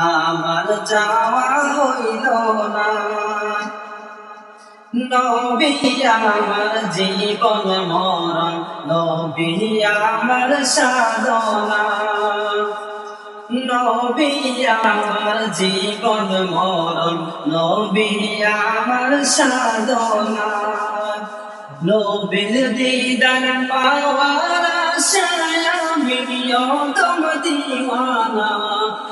আমার যাওয়া হইল না। নবী আমার জীবন মরণ, নবী আমার সাধনা। নবী আমার জীবন মরণ, নবী আমার সাধনা। নবীর দিদার পাওয়ার আশায় আমি অদম দিওয়ানা।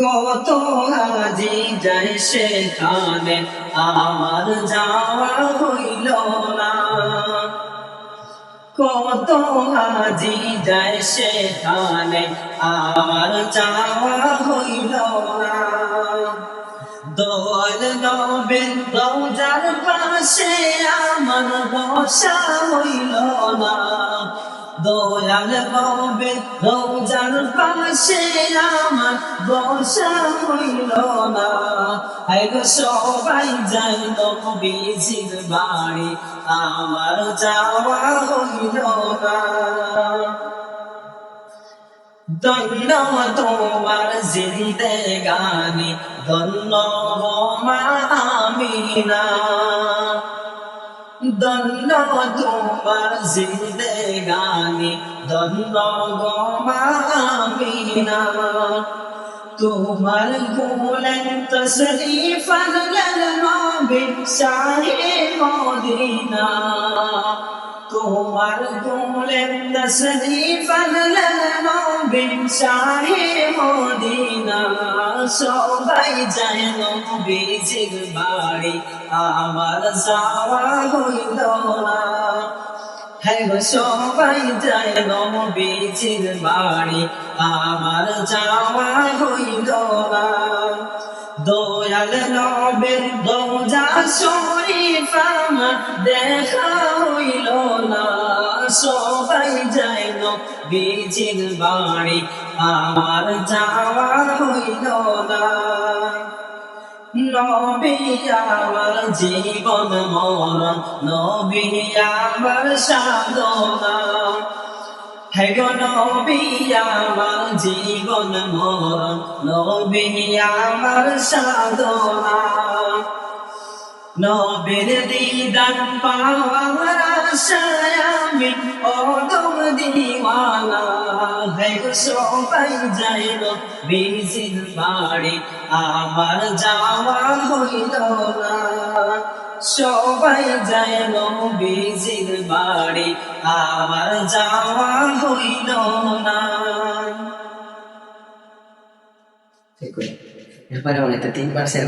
কত হাজি যায় সেখানে, আমার যাওয়া হইল না। কত হাজি যায় সেখানে, আমার যাওয়া হইল না। দোয়াল নবের রোজার পাশে আমার বসা হইল না। দয়াল নবের রোজার পাশে আমার বসা হইল না। সবাই যাই নবীজির বাড়ি আমার যাওয়া হইল না। তোমার জিন্দেগানি ধন্য মা আমিনা। ধন্য তোমার জিন্দেগানি ধন্য মা আমিনা তোমার গোলেন তশরিফ আনলেন নবী শাহে মদিনা। তোমার গোলেন তশরিফ আনলেন নবী শাহে মদিনা। সবাই যায় নবীজির বাড়ি, আমার যাওয়া হইল না। হ্যাঁ সবাই যায় নবীজির বাড়ি, আমার যাওয়া হইল না দয়াল নবের দৌজা শরীফ আমার দেখা হইল না। সবাই যায় নবীজির বাড়ি। আমার যাওয়া হইল নবী আমার জীবন মরণ, নবী আমার সাধনা। নবী আমার জীবন মরণ, নবী আমার সাধনা। নবীর দিদান পাওয়ার আশায় আমি অদম দিওয়ানা হে সবাই যাইল বিজির বাড়ি। আমার যাওয়া হইল না। সবাই যাইল বিজির বাড়ি। আমার যাওয়া হইল না। ঠিক করে এরপরে অনেকটা তিনবার শেয়ার